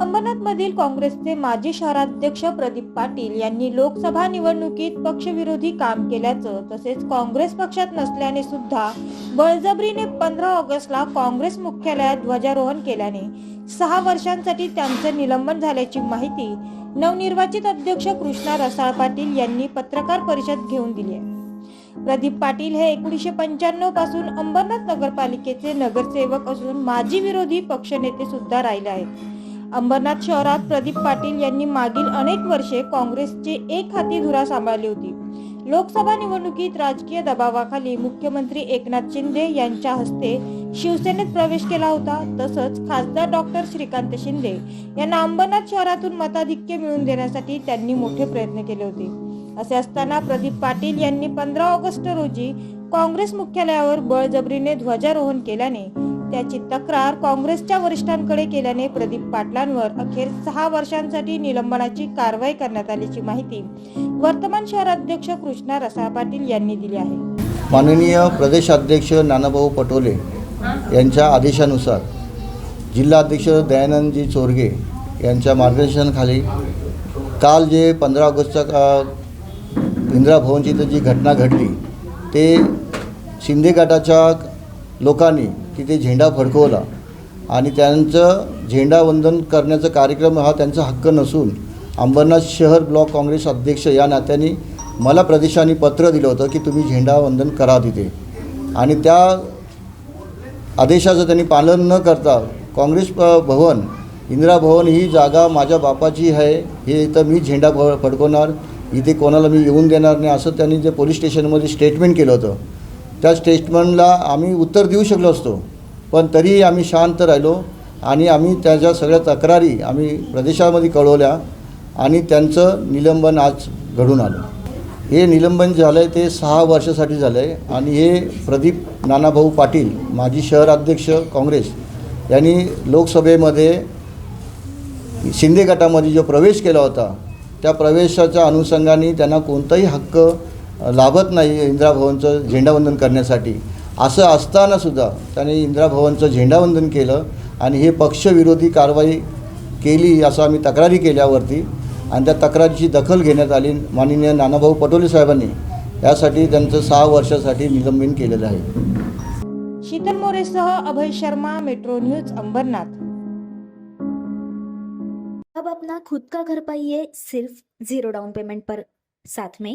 अंबरनाथमधील काँग्रेसचे माजी शहराध्यक्ष प्रदीप पाटील यांनी लोकसभा निवडणुकीत पक्षविरोधी काम केल्याचं तसेच काँग्रेस पक्षात नसल्याने सुद्धा बळजबरीने पंधरा ऑगस्टला काँग्रेस मुख्यालयात ध्वजारोहण केल्याने सहा वर्षांसाठी त्यांचं निलंबन झाल्याची माहिती नवनिर्वाचित अध्यक्ष कृष्णा रसाळ पाटील यांनी पत्रकार परिषद घेऊन दिली आहे. प्रदीप पाटील हे एकोणीसशे पंच्याण्णवपासून अंबरनाथ नगरपालिकेचे नगरसेवक असून माजी विरोधी पक्षनेते सुद्धा राहिले आहेत. अंबरनाथ शहरात प्रदीप पाटील यांनी मागील अनेक वर्षे काँग्रेसचे एक हाती धुरा सांभाळली होती. लोकसभा निवडणुकीत राजकीय दबावाखाली मुख्यमंत्री एकनाथ शिंदे यांच्या हस्ते शिवसेनेत प्रवेश केला होता. तसंच खासदार डॉक्टर श्रीकांत शिंदे यांना अंबरनाथ शहरातून मताधिक्य मिळवून देण्यासाठी त्यांनी मोठे प्रयत्न केले होते. असे असताना प्रदीप पाटील यांनी पंधरा ऑगस्ट रोजी काँग्रेस मुख्यालयावर बळजबरीने ध्वजारोहण केल्याने त्याची तक्रार काँग्रेसच्या वरिष्ठांकडे केल्याने प्रदीप पाटलांवर अखेर सहा वर्षांसाठी निलंबनाची कारवाई करण्यात आल्याची माहिती वर्तमान शहराध्यक्ष कृष्णा रसाळ पाटील यांनी दिली आहे. माननीय प्रदेशाध्यक्ष नानाभाऊ पटोले यांच्या आदेशानुसार जिल्हाध्यक्ष दयानंदजी चोरगे यांच्या मार्गदर्शनाखाली काल जे पंधरा ऑगस्टच्या का इंदिरा भवनची जी घटना घडली ते शिंदे गटाच्या लोकांनी तिथे झेंडा फडकवला. आणि त्यांचं झेंडावंदन करण्याचा कार्यक्रम हा त्यांचा हक्क नसून अंबरनाथ शहर ब्लॉक काँग्रेस अध्यक्ष या नात्याने मला प्रदेशाने पत्र दिलं होतं की तुम्ही झेंडावंदन करा तिथे. आणि त्या आदेशाचं त्यांनी पालन न करता काँग्रेस प- भवन इंदिरा भवन ही जागा माझ्या बापाची आहे. हे इथं मी झेंडा फ फडकवणार. इथे कोणाला मी येऊन देणार नाही असं त्यांनी जे पोलीस स्टेशनमध्ये स्टेटमेंट केलं होतं. त्या स्टेटमेंटला आम्ही उत्तर देऊ शकलो असतो. पण तरीही आम्ही शांत राहिलो आणि आम्ही त्याच्या सगळ्या तक्रारी आम्ही प्रदेशामध्ये कळवल्या आणि त्यांचं निलंबन आज घडून आलं. हे निलंबन झालं आहे ते सहा वर्षासाठी झालं आहे आणि हे प्रदीप नानाभाऊ पाटील माजी शहराध्यक्ष काँग्रेस यांनी लोकसभेमध्ये शिंदे गटामध्ये जो प्रवेश केला होता त्या प्रवेशाच्या अनुषंगाने त्यांना कोणताही हक्क लाभत नाही इंदिरा भवनचं झेंडावंदन करण्यासाठी. असं असतानासुद्धा त्याने इंदिरा भवनचं झेंडावंदन केलं आणि हे पक्षविरोधी कारवाई केली असं आम्ही तक्रारी केल्यावरती आणि त्या तक्रारीची दखल घेण्यात आली. माननीय नानाभाऊ पटोले साहेबांनी यासाठी त्यांचं सहा वर्षासाठी निलंबन केलेलं आहे. शीतल मोरेसह अभय शर्मा मेट्रो न्यूज अंबरनाथ. अब अपना खुद का घर पाइए सिर्फ जीरो डाउन पेमेंट पर. साथ में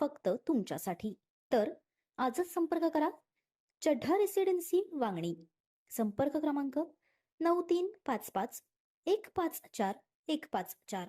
फक्त तुमच्यासाठी. तर आजच संपर्क करा. चड्ढा रेसिडेन्सी वांगणी. संपर्क क्रमांक नऊ तीन पाच पाच एक पाच चार एक पाच चार.